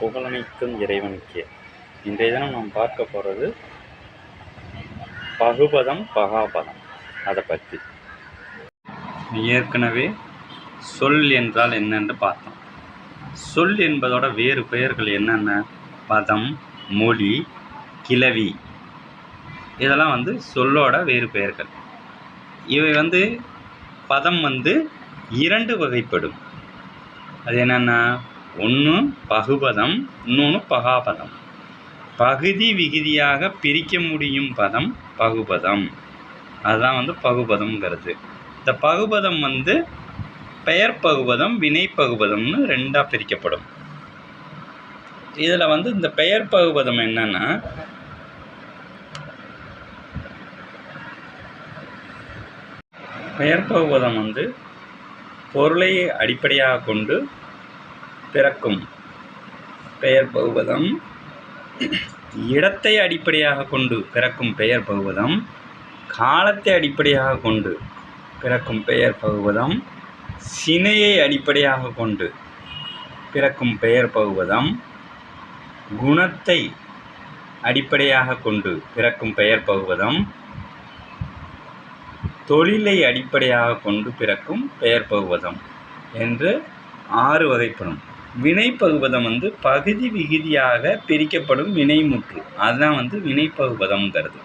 புகழனைத்தும் இறைவனுக்கே. இன்றைய தினம் நாம் பார்க்க போகிறது பகுபதம் பகாபதம். அதை பற்றி. ஏற்கனவே சொல் என்றால் என்னென்று பார்த்தோம். சொல் என்பதோட வேறு பெயர்கள் என்னென்ன? பதம் மொழி கிளவி. இதெல்லாம் வந்து சொல்லோட வேறு பெயர்கள். இவை வந்து பதம் வந்து இரண்டு வகைப்படும். அது என்னென்னா? ஒன்று பகுபதம் இன்னொன்று பகாபதம். பகுதி விகுதியாக பிரிக்க முடியும் பதம் பகுபதம். அதுதான் வந்து பகுபதம்ங்கிறது. இந்த பகுபதம் வந்து பெயர் பகுபதம் வினை பகுபதம்னு ரெண்டாக பிரிக்கப்படும். இதில் வந்து இந்த பெயர் பகுபதம் என்னென்னா பெயர் பகுபதம் வந்து பொருளை அடிப்படையாக கொண்டு பிறக்கும். பெயர் பகுவதம். இடத்தை அடிப்படையாக கொண்டு பிறக்கும் பெயர் பகுவதம். காலத்தை அடிப்படையாக கொண்டு பிறக்கும் பெயர் பகுவதம். சினையை அடிப்படையாக கொண்டு பிறக்கும் பெயர் பகுவதம். குணத்தை அடிப்படையாக கொண்டு பிறக்கும் பெயர் பகுவதம். தொழிலை அடிப்படையாக கொண்டு பிறக்கும் பெயர் பகுவதம் என்று ஆறு வகைப்படும். வினைப்பகுபதம் வந்து பகுதி விகுதியாக பிரிக்கப்படும் வினைமுற்று. அதுதான் வந்து வினைப்பகுபதம்ங்கிறது.